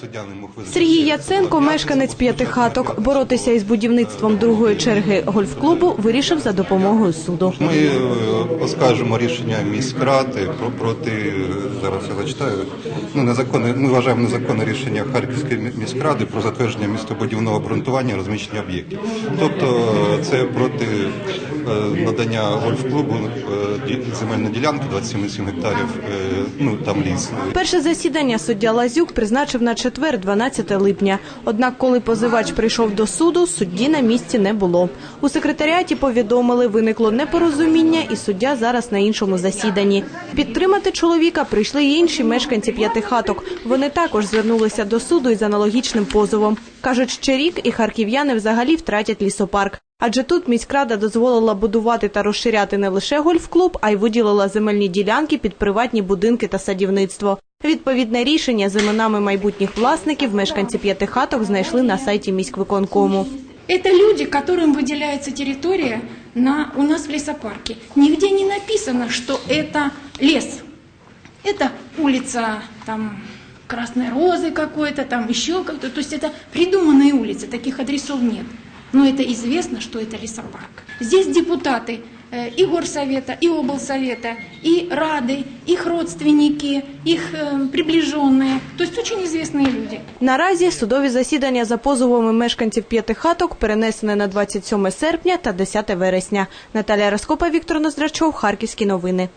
суддя не мог визначити. Сергій Яценко, мешканець п'ятихаток, боротися із будівництвом другої черги гольф-клубу вирішив за допомогою суду. Ми е, оскаржимо рішення міськради про проти зараз я зачитаю. Ну незаконне. Ми вважаємо незаконне рішення Харківської міськради про затвердження містобудівного обґрунтування розміщення об'єктів. Тобто е, це проти е, надання гольф-клубу земельної ділянки 27,7 гектарів. Ну там ліс. Перше засідання суддя Лазюк призначив на четвер, 12 липня. Однак, коли позивач прийшов до суду, судді на місці не було. У секретаріаті повідомили, виникло непорозуміння, і суддя зараз на іншому засіданні. Підтримати чоловіка прийшли й інші мешканці п'ятихаток. Вони також звернулися до суду із аналогічним позовом. кажуть, ще рік і харків'яни взагалі втратять лісопарк. Адже тут міськрада дозволила будувати та розширяти не лише гольф-клуб, а й виділила земельні ділянки під приватні будинки та садівництво. Відповідне рішення з іменами майбутніх власників мешканці п'ятихаток знайшли на сайті міськвиконкому. Это люди, которым выделяется территория на, у нас в лесопарке. Нигде не написано, что это лес. Это улица там, Красной Розы какой-то, там еще как-то. То есть это придуманные улицы, таких адресов нет. Но это известно, что это лесопарк. Здесь депутаты э, и горсовета, и облсовета, и рады, их родственники, их э, приближенные. То есть очень известные люди. Наразі судові засідання за позовами мешканців п'ятихаток перенесені на 27 серпня та 10 вересня. Наталія Раскопа, Віктор Ноздрачов, Харківські новини.